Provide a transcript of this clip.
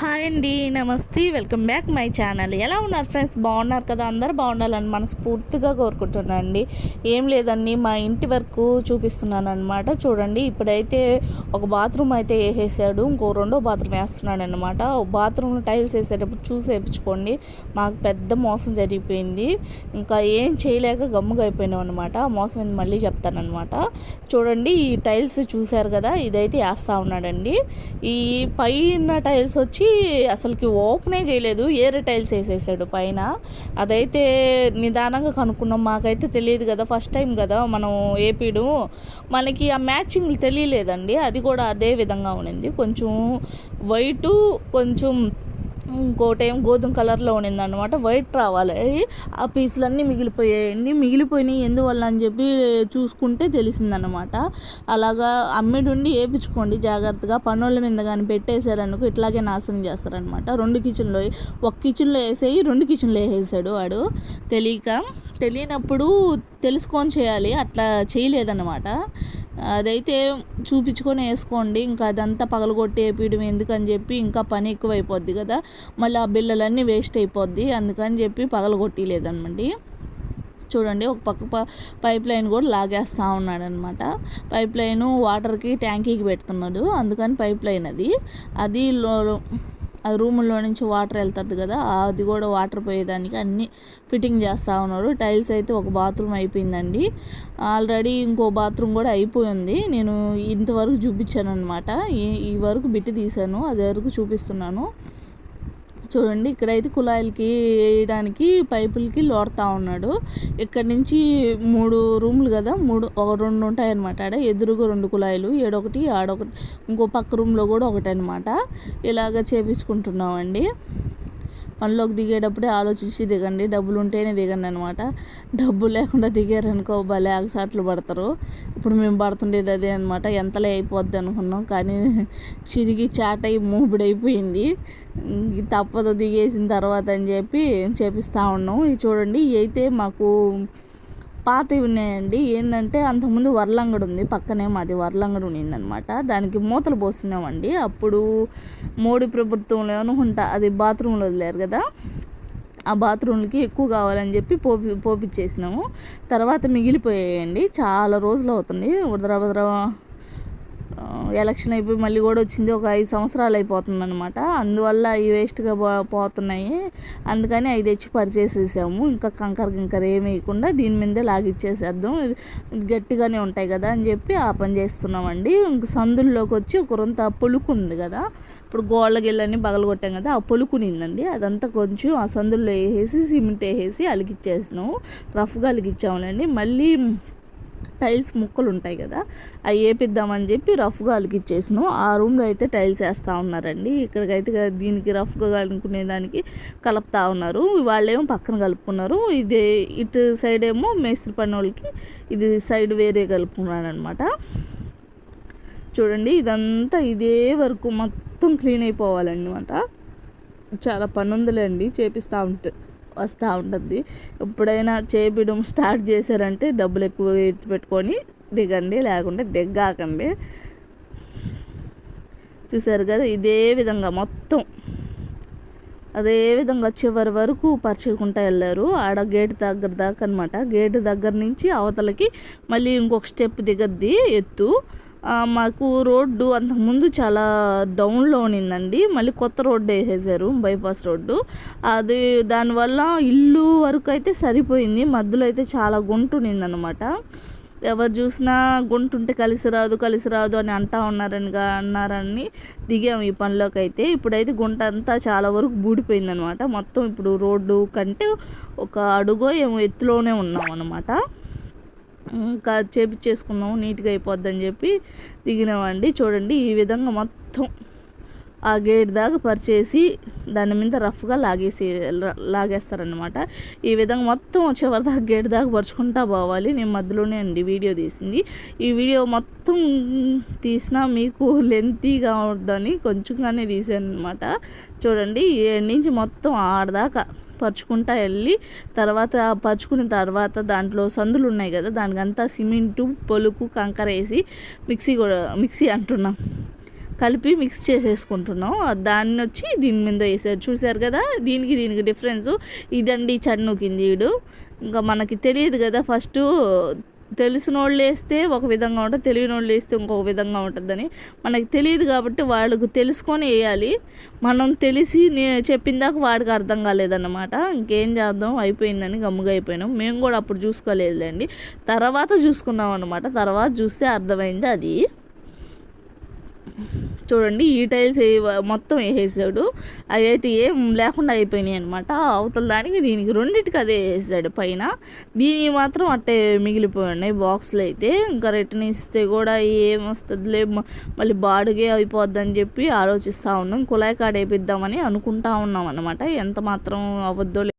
Ha! Hi అండి నమస్తే welcome back my channel. ఎలా ఉన్నారు ఫ్రెండ్స్? బాగున్నారు కదా అందరు? బాగుండాలని మనస్ఫూర్తిగా కోరుకుంటున్నాను అండి ఏం లేదండి మా ఇంటి వరకు చూపిస్తున్నాను అనమాట చూడండి ఇప్పుడైతే ఒక బాత్రూమ్ అయితే వేసేసాడు. ఇంకో రెండో బాత్రూమ్ వేస్తున్నాడు అనమాట బాత్రూమ్ టైల్స్ వేసేటప్పుడు చూసి వేయించుకోండి. మాకు పెద్ద మోసం జరిగిపోయింది. ఇంకా ఏం చేయలేక గమ్ముగా అయిపోయినాం అనమాట మోసం ఇది మళ్ళీ చెప్తానమాట చూడండి ఈ టైల్స్ చూశారు కదా ఇదైతే వేస్తూ ఉన్నాడండి. ఈ పైన టైల్స్ వచ్చి అసలుకి ఓపెనే చేయలేదు ఏరే టైల్స్ వేసేసాడు పైన. అదైతే నిదానంగా కనుక్కున్నాం మాకైతే తెలియదు కదా ఫస్ట్ టైం కదా మనం ఏపీడు. మనకి ఆ మ్యాచింగ్ తెలియలేదండి అది కూడా అదే విధంగా ఉండింది. కొంచెం వైటు కొంచెం ఇంకోటి ఏం గోధుమ కలర్లో ఉండింది అనమాట వైట్ రావాలి ఆ పీసులన్నీ మిగిలిపోయాయండి. మిగిలిపోయినాయి ఎందువల్ల అని చెప్పి చూసుకుంటే తెలిసిందనమాట అలాగా అమ్మిడుండి వేయించుకోండి జాగ్రత్తగా. పనుల మీద కానీ పెట్టేశారనుకో ఇట్లాగే నాశనం చేస్తారనమాట రెండు కిచెన్లో ఒక కిచెన్లో వేసేయి రెండు కిచెన్లో వేసేసాడు వాడు. తెలియక తెలియనప్పుడు తెలుసుకొని చేయాలి. అట్లా చేయలేదన్నమాట. అదైతే చూపించుకొని వేసుకోండి. ఇంకా అదంతా పగలగొట్టి వేపించడం ఎందుకని చెప్పి ఇంకా పని ఎక్కువ అయిపోద్ది కదా. మళ్ళీ ఆ బిల్లలన్నీ వేస్ట్ అయిపోద్ది. అందుకని చెప్పి పగలగొట్టలేదన్నమాట చూడండి ఒక పక్క ప పైప్ లైన్ కూడా లాగేస్తూ ఉన్నాడు అనమాట పైప్ లైను వాటర్కి ట్యాంకీకి పెడుతున్నాడు. అందుకని పైప్ లైన్ అది. అది లో అది రూముల్లో నుంచి వాటర్ వెళ్తుంది కదా అది కూడా వాటర్ పోయేదానికి అన్ని ఫిట్టింగ్ చేస్తూ ఉన్నారు. టైల్స్ అయితే ఒక బాత్రూమ్ అయిపోయిందండి. ఆల్రెడీ ఇంకో బాత్రూమ్ కూడా అయిపోయింది నేను ఇంతవరకు చూపించాను అనమాట ఈ ఈ వరకు బిట్టి తీశాను. అది వరకు చూపిస్తున్నాను. చూడండి ఇక్కడైతే కుళాయిలకి వేయడానికి పైపులకి లోడుతూ ఉన్నాడు. ఇక్కడ నుంచి మూడు రూమ్లు కదా మూడు ఒక రెండు ఉంటాయన్నమాట ఆడ. ఎదురుగా రెండు కుళాయిలు ఏడొకటి ఆడొకటి ఇంకో పక్క రూమ్లో కూడా ఒకటి అనమాట ఇలాగ చేపించుకుంటున్నామండి. పనిలోకి దిగేటప్పుడే ఆలోచించి దిగండి. డబ్బులు ఉంటేనే దిగండి అనమాట డబ్బులు లేకుండా దిగారనుకో భలే ఆగసాట్లు పడతారు. ఇప్పుడు మేము పడుతుండేది అదే అనమాట ఎంతలే అయిపోద్ది అనుకున్నాం. కానీ చిరిగి చాటయి మూబుడైపోయింది తప్పదు దిగేసిన తర్వాత అని చెప్పి చేపిస్తూ ఉన్నాం. ఇది చూడండి అయితే మాకు పాతవి ఉన్నాయండి. ఏంటంటే అంతకుముందు వర్లంగడు ఉంది. పక్కనే మాది వర్లంగడు ఉన్నిందనమాట దానికి మూతలు పోస్తున్నామండి. అప్పుడు మోడీ ప్రభుత్వంలో అనుకుంటా అది బాత్రూంలో వదిలేరు కదా. ఆ బాత్రూమ్లకి ఎక్కువ కావాలని చెప్పి పోపి పోపిచ్చేసినాము. తర్వాత మిగిలిపోయాయండి. చాలా రోజులు అవుతుంది. ఉదర ఉదర ఎలక్షన్ అయిపోయి మళ్ళీ కూడా వచ్చింది. ఒక ఐదు సంవత్సరాలు అయిపోతుంది అనమాట అందువల్ల అవి వేస్ట్గా పోతున్నాయి. అందుకని అవి తెచ్చి పరిచేసేసాము. ఇంకా కంకర గింకర ఏమి వేయకుండా దీని మీదే లాగిచ్చేసేద్దాం. గట్టిగానే ఉంటాయి కదా అని చెప్పి ఆ పని చేస్తున్నామండి. ఇంక సందుల్లోకి వచ్చి ఒక రొంత పులుకు ఉంది కదా. ఇప్పుడు గోళ్ళ గిళ్ళని పగలగొట్టాం కదా ఆ పులుకునిందండి అదంతా కొంచెం ఆ సందుల్లో వేసేసి సిమెంట్ వేసేసి అలిగిచ్చేసినాము రఫ్గా అలిగిచ్చాములేండి మళ్ళీ టైల్స్ ముక్కలు ఉంటాయి కదా అవి వేపిద్దామని చెప్పి రఫ్గా అలికిచ్చేసినాం. ఆ రూమ్లో అయితే టైల్స్ వేస్తూ ఉన్నారండి. ఇక్కడికైతే దీనికి రఫ్గా కలుపుకునే దానికి కలుపుతూ ఉన్నారు. వాళ్ళేమో పక్కన కలుపుకున్నారు. ఇది ఇటు సైడ్ ఏమో మేస్త్రి పని వాళ్ళకి ఇది సైడ్ వేరే కలుపుకున్నాడు అనమాట చూడండి ఇదంతా ఇదే వరకు మొత్తం క్లీన్ అయిపోవాలన్నమాట. చాలా పని ఉందిలేండి చేపిస్తూ ఉంటుంది వస్తూ ఉంటుంది. ఎప్పుడైనా చేపించడం స్టార్ట్ చేశారంటే డబ్బులు ఎక్కువ ఎత్తి పెట్టుకొని దిగండి లేకుంటే దిగ్గాకండి. చూసారు కదా ఇదే విధంగా మొత్తం. అదే విధంగా చివరి వరకు పరిచుకుంటూ వెళ్ళారు. ఆడ గేట్ దగ్గర దాకా అనమాట గేట్ దగ్గర నుంచి అవతలకి మళ్ళీ ఇంకొక స్టెప్ దిగద్ది ఎత్తు. మాకు రోడ్డు అంతకుముందు చాలా డౌన్లో ఉన్నిందండి. మళ్ళీ కొత్త రోడ్డు వేసేసారు బైపాస్ రోడ్డు. అది దానివల్ల ఇల్లు వరకు అయితే సరిపోయింది. మధ్యలో అయితే చాలా గుంటు ఉన్నిందనమాట ఎవరు చూసినా గుంటుంటే కలిసి రాదు కలిసి రాదు అని అంటా ఉన్నారని అన్నారని దిగాము ఈ పనిలోకి అయితే ఇప్పుడైతే గుంట అంతా చాలా వరకు బూడిపోయిందనమాట మొత్తం ఇప్పుడు రోడ్డు కంటే ఒక అడుగో ఏమో ఎత్తులోనే ఉన్నాం అనమాట ఇంకా చేపించేసుకున్నాము నీట్గా అయిపోద్దని చెప్పి దిగినామండి. చూడండి ఈ విధంగా మొత్తం ఆ గేట్ దాకా పరిచేసి దాని మీద రఫ్గా లాగేసి లాగేస్తారనమాట ఈ విధంగా మొత్తం చివరి దాకా గేట్ దాకా పరుచుకుంటా పోవాలి. నేను మధ్యలోనే అండి వీడియో తీసింది. ఈ వీడియో మొత్తం తీసినా మీకు లెంతీగా ఉందని కొంచెంగానే తీసాను అనమాట చూడండి ఏడు నుంచి మొత్తం ఆడదాకా పరుచుకుంటా వెళ్ళి తర్వాత పరుచుకున్న తర్వాత దాంట్లో సందులు ఉన్నాయి కదా దానికంతా సిమెంటు పొలుకు కంకర వేసి మిక్సీ కూడా మిక్సీ అంటున్నాం. కలిపి మిక్స్ చేసేసుకుంటున్నాం. దాన్ని వచ్చి దీని మీద వేసారు. చూసారు కదా దీనికి దీనికి డిఫరెన్స్ ఇదండి చన్ను కింది ఇంకా మనకి తెలియదు కదా ఫస్ట్ తెలిసిన వాళ్ళు వేస్తే ఒక విధంగా ఉంటుంది తెలియని వాళ్ళు వేస్తే ఇంకొక విధంగా ఉంటుందని మనకి తెలియదు కాబట్టి వాళ్ళకు తెలుసుకొని వేయాలి. మనం తెలిసి నే చెప్పిందాక వాడికి అర్థం కాలేదన్నమాట. ఇంకేం చేద్దాం? అయిపోయిందని గమ్ముగా అయిపోయినాం. మేము కూడా అప్పుడు చూసుకోలేదులేండి. తర్వాత చూసుకున్నాం అనమాట తర్వాత చూస్తే అర్థమైంది అది. చూడండి ఈ టైల్స్ మొత్తం వేసేసాడు. అవి అయితే ఏం లేకుండా అయిపోయినాయి అనమాట అవతల దానికి దీనికి రెండింటికి అదే వేసేసాడు పైన. దీనికి మాత్రం అట్టే మిగిలిపోయి ఉన్నాయి బాక్స్లు అయితే. ఇంకా రిటర్న్ ఇస్తే కూడా ఏం వస్తుందిలే మళ్ళీ బాడుగే అయిపోద్దని చెప్పి ఆలోచిస్తూ ఉన్నాం. కుళాయి కాడ వేపిద్దామని అనుకుంటా ఉన్నాం అనమాట ఎంత మాత్రం అవద్దో